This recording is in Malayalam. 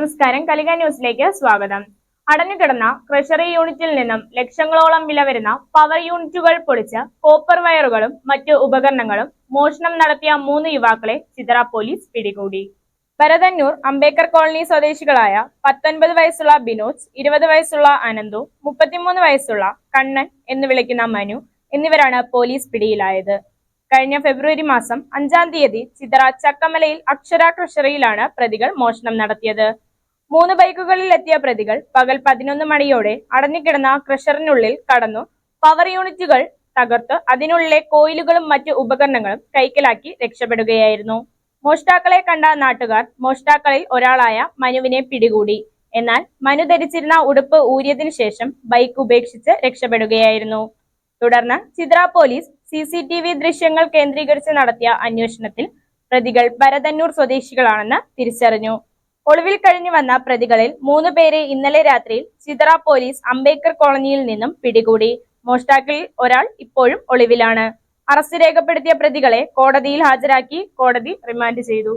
നമസ്കാരം. കലിക ന്യൂസിലേക്ക് സ്വാഗതം. അടഞ്ഞുകിടന്ന ട്രഷറി യൂണിറ്റിൽ നിന്നും ലക്ഷങ്ങളോളം വില വരുന്ന പവർ യൂണിറ്റുകൾ പൊളിച്ച് കോപ്പർ വയറുകളും മറ്റു ഉപകരണങ്ങളും മോഷണം നടത്തിയ മൂന്ന് യുവാക്കളെ ചിതറ പോലീസ് പിടികൂടി. ഭരതന്നൂർ അംബേദ്കർ കോളനി സ്വദേശികളായ പത്തൊൻപത് വയസ്സുള്ള ബിനോജ് ഇരുപത് വയസ്സുള്ള അനന്തു മുപ്പത്തിമൂന്ന് വയസ്സുള്ള കണ്ണൻ എന്ന് വിളിക്കുന്ന മനു എന്നിവരാണ് പോലീസ് പിടിയിലായത്. കഴിഞ്ഞ ഫെബ്രുവരി മാസം അഞ്ചാം തീയതി ചിതറ ചക്കമലയിൽ അക്ഷര ട്രഷറിയിലാണ് പ്രതികൾ മോഷണം നടത്തിയത്. മൂന്ന് ബൈക്കുകളിൽ എത്തിയ പ്രതികൾ പകൽ പതിനൊന്ന് മണിയോടെ അടഞ്ഞുകിടന്ന ക്രഷറിനുള്ളിൽ കടന്നു. പവർ യൂണിറ്റുകൾ തകർത്ത് അതിനുള്ളിലെ കോയിലുകളും മറ്റു ഉപകരണങ്ങളും കൈക്കലാക്കി രക്ഷപ്പെടുകയായിരുന്നു. മോഷ്ടാക്കളെ കണ്ട നാട്ടുകാർ മോഷ്ടാക്കളിൽ ഒരാളായ മനുവിനെ പിടികൂടി. എന്നാൽ മനു ധരിച്ചിരുന്ന ഉടുപ്പ് ഊരിയതിനു ശേഷം ബൈക്ക് ഉപേക്ഷിച്ച് രക്ഷപ്പെടുകയായിരുന്നു. തുടർന്ന് ചിത്ര police C C T V ദൃശ്യങ്ങൾ കേന്ദ്രീകരിച്ച് നടത്തിയ അന്വേഷണത്തിൽ പ്രതികൾ ഭരതന്നൂർ സ്വദേശികളാണെന്ന് തിരിച്ചറിഞ്ഞു. ഒളിവിൽ കഴിഞ്ഞു വന്ന പ്രതികളിൽ മൂന്ന് പേരെ ഇന്നലെ രാത്രിയിൽ ചിതറ പോലീസ് അംബേദ്കർ കോളനിയിൽ നിന്നും പിടികൂടി. മോഷ്ടാക്കിൽ ഒരാൾ ഇപ്പോഴും ഒളിവിലാണ്. അറസ്റ്റ് രേഖപ്പെടുത്തിയ പ്രതികളെ കോടതിയിൽ ഹാജരാക്കി കോടതി റിമാൻഡ് ചെയ്തു.